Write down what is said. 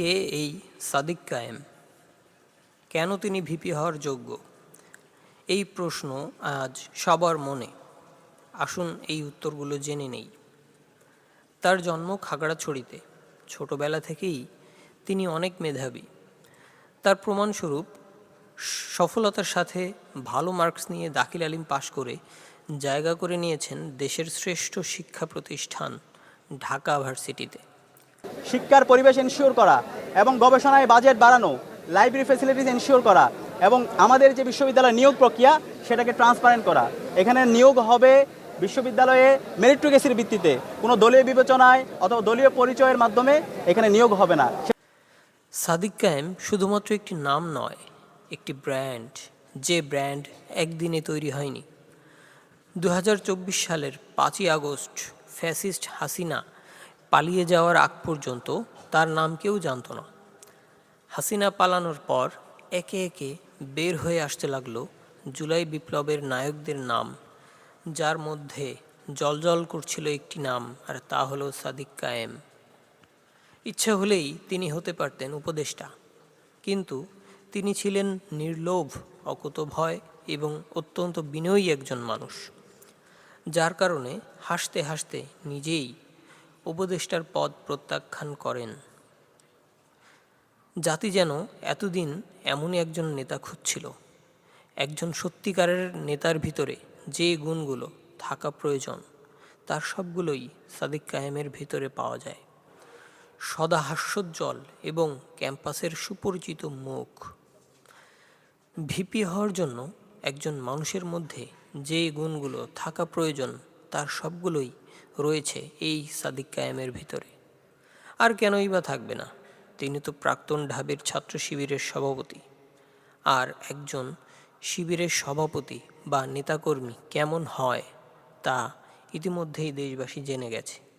কে এই সাদিক কায়েম? কেন তিনি ভিপি হওয়ার যোগ্য? এই প্রশ্ন আজ সবার মনে। আসুন এই উত্তরগুলো জেনে নেই। তার জন্ম খাগড়াছড়িতে। ছোটবেলা থেকেই তিনি অনেক মেধাবী। তার প্রমাণস্বরূপ সফলতার সাথে ভালো মার্কস নিয়ে দাখিল আলিম পাশ করে জায়গা করে নিয়েছেন দেশের শ্রেষ্ঠ শিক্ষা প্রতিষ্ঠান ঢাকা ভার্সিটিতে। শিক্ষার পরিবেশ এনশিওর করা এবং গবেষণায় বাজেট বাড়ানো লাইব্রেরি ফেসিলিটিস এনশিওর করা এবং আমাদের যে বিশ্ববিদ্যালয় নিয়োগ প্রক্রিয়া, সেটাকে ট্রান্সপারেন্ট করা। এখানে নিয়োগ হবে বিশ্ববিদ্যালয়ে মেরিটোক্রেসির ভিত্তিতে। কোনো দলীয় বিবেচনায় অথবা দলীয় পরিচয়ের মাধ্যমে এখানে নিয়োগ হবে না। সাদিক কায়েম শুধুমাত্র একটি নাম নয়, একটি ব্র্যান্ড যে ব্র্যান্ড একদিনে তৈরি হয়নি। দু হাজার চব্বিশ সালের পাঁচই আগস্ট ফ্যাসিস্ট হাসিনা পালিয়ে যাওয়ার আগ পর্যন্ত তার নাম কেউ জানত না। হাসিনা পালানোর পর একে একে বের হয়ে আসতে লাগল জুলাই বিপ্লবের নায়কদের নাম, যার মধ্যে জলজল করছিল একটি নাম, আর তা হলো সাদিক কায়েম। ইচ্ছা হলেই তিনি হতে পারতেন উপদেষ্টা, কিন্তু তিনি ছিলেন নির্লোভ অকুতভয় এবং অত্যন্ত বিনয়ী একজন মানুষ, যার কারণে হাসতে হাসতে নিজেই উপদেষ্টার পদ প্রত্যাখ্যান করেন। জাতি যেন এতদিন এমনই একজন নেতা খুঁজছিল, একজন সত্যিকারের নেতার ভিতরে যে গুণগুলো থাকা প্রয়োজন, তার সবগুলোই সাদিক কায়েমের ভিতরে পাওয়া যায়। সদা হাস্যোজ্জ্বল এবং ক্যাম্পাসের সুপরিচিত মুখ। ভিপি হওয়ার জন্য একজন মানুষের মধ্যে যে গুণগুলো থাকা প্রয়োজন তার সবগুলোই রয়েছে এই সাদিক কায়েমের ভিতরে। আর কেনই বা থাকবে না, তিনি তো প্রাক্তন ঢাবির ছাত্র শিবিরের সভাপতি। আর একজন শিবিরের সভাপতি বা নেতাকর্মী কেমন হয় তা ইতিমধ্যেই দেশবাসী জেনে গেছে।